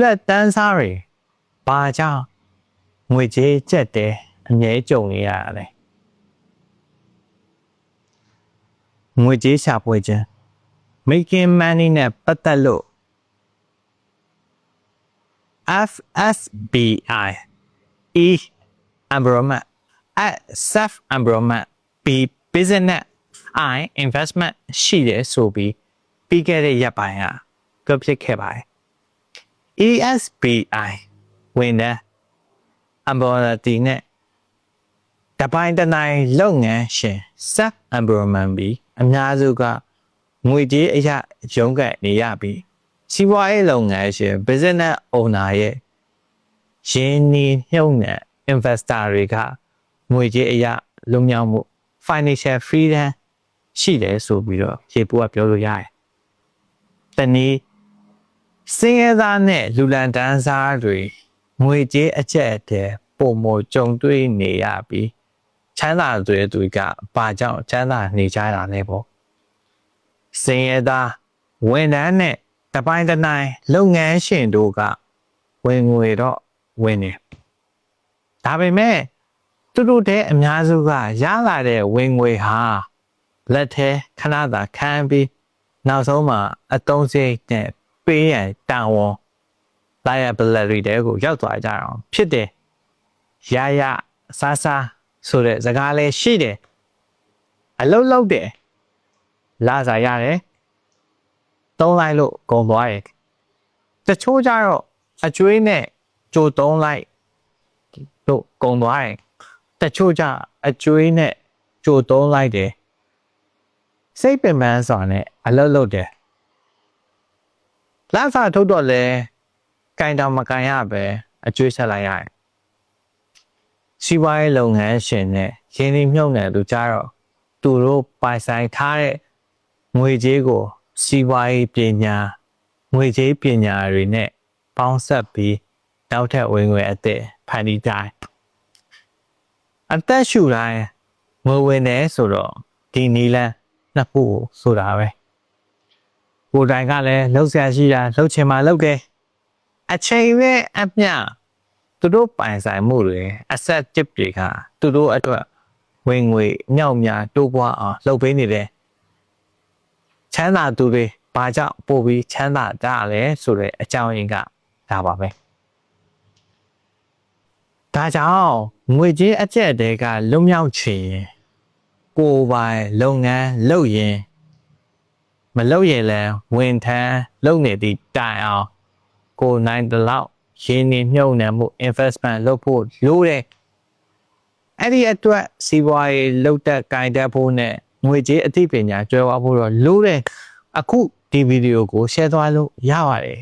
လက်တန်းစားတွေဘာကြောင့်ငွေကြေးကျက်တယ်အမြဲကြုံနေရတာလဲငွေကြေးရှာဖွေခြင်း making money နဲ့ပတ်သက်လို့ FSBI E environment at self environment B business I investment ရှိတယ်ဆိုပြီးပြီးခဲ့တဲ့ရက်ပိုင်းဟာကဖြစ်ခဲ့ပါတယ် ESBI ဝင်တဲ့ umbrella တီနဲ့တပိုင်းတနိုင်လုပ်ငန်းရှင် self environment ပြီးအများစုကငွေကြေးအရာရုံးကန်နေရပြီးစီးပွားရေးလုပ်ငန်းရှင် business owner ရဲ့ရင်းနှီးမြှုပ်နှံ investor တွေကငွေကြေးအရာလွတ်မြောက်မှု financial freedom ရှိတယ်ဆိုပြီးတော့ရေပူကပြောလို့ရတယ်။တနည်း စင်ရသားနဲ့လူလန်တန်းစားတွေငွေကြေးအကျက်အတဲပုံမကြုံတွေ့နေရပြီးချမ်းသာတွေတွေကဘာကြောင့်ချမ်းသာနေကြတာလဲပေါ့။စင်ရသားဝန်ထမ်းနဲ့တပိုင်းတနိုင်လုပ်ငန်းရှင်တို့ကဝင်ငွေတော့ဝင်နေ။ဒါပေမဲ့သူတို့တဲ့အများစုကရလာတဲ့ဝင်ငွေဟာလက်ထဲခဏသာခံပြီးနောက်ဆုံးမှာအတုံးစိတ်နဲ့ ပေးရန်တာဝန် liability တွေကိုရောက်သွားကြအောင်ဖြစ်တယ်ရရဆာဆာဆိုတဲ့စကားလေးရှိတယ်အလုံးလုံးတယ်လာစားရတယ်သုံးလိုက်လို့ဂုံသွားရဲ့တချို့ကြတော့အကျွေးနဲ့ကြိုသုံးလိုက်လို့ဂုံသွားရဲ့တချို့ကြအကျွေးနဲ့ကြိုသုံးလိုက်တယ်စိတ်ပင်ပန်းစွာနဲ့အလုံးလုံးတယ် လာစားထုတ်တော့လဲကင်တောင်မကင်ရပဲအကျွေးဆက်လိုက်ရတယ်စီးပွားရေးလုပ်ငန်းရှင်နဲ့ရင်းနှီးမြှုပ်နှံသူကြတော့သူတို့ပိုင်ဆိုင်ထားတဲ့ငွေကြေးကိုစီးပွားရေးပညာငွေကြေးပညာတွေနဲ့ပေါင်းဆက်ပြီးနောက်ထပ်ဝင်ငွေအသစ်ဖန်တီးတိုင်းအသက်ရှူတိုင်းငွေဝင်တယ်ဆိုတော့ဒီနီလန်းနှစ်ခုဆိုတာပဲ ကိုယ်တိုင်ကလည်းလှုပ်ရှားရှိတာလှုပ်ချင်မှလှုပ်တယ်အချိန်နဲ့အမျှသူတို့ပိုင်ဆိုင်မှုတွေအဆက်တစ်တွေကသူတို့အတွက်ဝင်ငွေမြောက်များတိုးပွားအောင်လှုပ်ပေးနေတယ်ချမ်းသာသူတွေဘာကြောင့်ပို့ပြီးချမ်းသာကြလဲဆိုတဲ့အကြောင်းရင်းကဒါပါပဲဒါကြောင့်ငွေကြေးအကျက်တဲကလွတ်မြောက်ချင်ရင်ကိုယ်ပိုင်လုပ်ငန်းလုပ်ရင် မလုပ်ရင်လည်းဝန်ထမ်းလုပ်နေသည့်တိုင်အောင်ကိုယ်နိုင်တဲ့လောက်ရင်းနှီးမြှုပ်နှံမှု investment လုပ်ဖို့လိုတယ်အဲ့ဒီအတွက်စီးပွားရေးလုပ်တဲ့ကင်တက်ဖို့နဲ့ငွေကြေးအသိပညာကျွဲဝဖို့တော့လိုတယ်အခုဒီဗီဒီယိုကို share သွားလို့ရပါတယ်